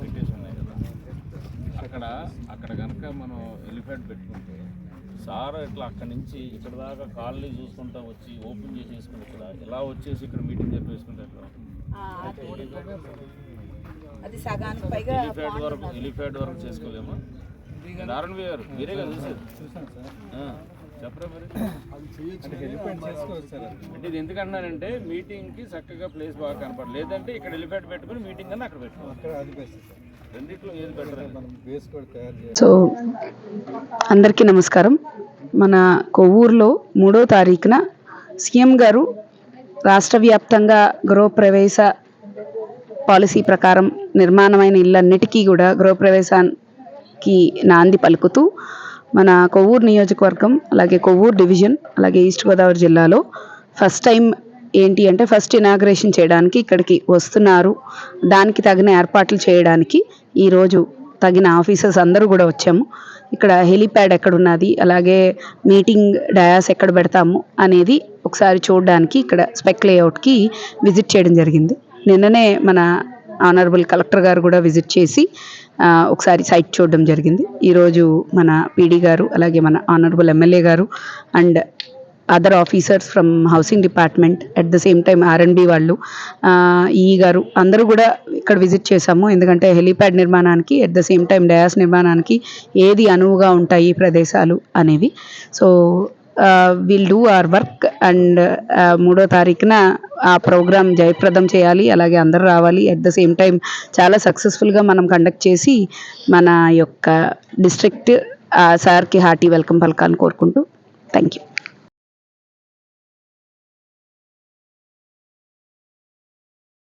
పెట్టేసి ఉన్నాయి కదా. అక్కడ అక్కడ కనుక మనం ఎలిఫెంట్ పెట్టుకుంటే సార్ ఇట్లా అక్కడ నుంచి ఇక్కడ దాకా కాలనీ చూసుకుంటా వచ్చి ఓపెన్ చేసి వేసుకుని ఇక్కడ ఇలా వచ్చేసి ఇక్కడ మీటింగ్ ఎట్లా? సగానికి పైగా ఎలిఫెంట్ వరకు ఎలిఫెంట్ వరకు చేసుకోలేమా? నారాయణ గారు మీరే కదా మరి అంటే ఇది ఎందుకంటున్నానంటే మీటింగ్కి చక్కగా ప్లేస్ బాగా కనపడదు లేదంటే ఇక్కడ ఎలిఫెంట్ పెట్టుకుని మీటింగ్ అన్న అక్కడ పెట్టుకోవాలి. రెండిట్లో ఏది బెటర్ సో అందరికీ నమస్కారం. మన కొవ్వూరులో మూడో తారీఖున సీఎం గారు రాష్ట్ర వ్యాప్తంగా గృహప్రవేశ పాలసీ ప్రకారం నిర్మాణమైన ఇళ్ళన్నిటికీ కూడా గృహప్రవేశానికి నాంది పలుకుతూ మన కొవ్వూరు నియోజకవర్గం అలాగే కొవ్వూరు డివిజన్ అలాగే ఈస్ట్ గోదావరి జిల్లాలో ఫస్ట్ టైం ఏంటి అంటే ఫస్ట్ ఇనాగ్రేషన్ చేయడానికి ఇక్కడికి వస్తున్నారు. దానికి తగిన ఏర్పాట్లు చేయడానికి ఈరోజు తగిన ఆఫీసర్స్ అందరూ కూడా వచ్చాము. ఇక్కడ హెలీప్యాడ్ ఎక్కడున్నది అలాగే మీటింగ్ డయాస్ ఎక్కడ పెడతాము అనేది ఒకసారి చూడడానికి ఇక్కడ స్పెక్ లేఅవుట్కి విజిట్ చేయడం జరిగింది. నిన్ననే మన ఆనరబుల్ కలెక్టర్ గారు కూడా విజిట్ చేసి ఒకసారి సైట్ చూడడం జరిగింది. ఈరోజు మన పీడీ గారు అలాగే మన ఆనరబుల్ ఎమ్మెల్యే గారు and other officers from housing department at the same time R and B వాళ్ళు ఈ గారు అందరూ కూడా ఇక్కడ విజిట్ చేశాము. ఎందుకంటే హెలీప్యాడ్ నిర్మాణానికి at the same time dais నిర్మాణానికి ఏది అనువుగా ఉంటాయి ఈ ప్రదేశాలు అనేవి. So will do our work and మూడో తారీఖున ఆ ప్రోగ్రామ్ జయప్రదం చేయాలి అలాగే అందరూ రావాలి. అట్ ద సేమ్ టైం చాలా సక్సెస్ఫుల్గా మనం కండక్ట్ చేసి మన యొక్క డిస్ట్రిక్ట్ సార్కి హార్టీ వెల్కమ్ పలకాలని కోరుకుంటూ థ్యాంక్ యూ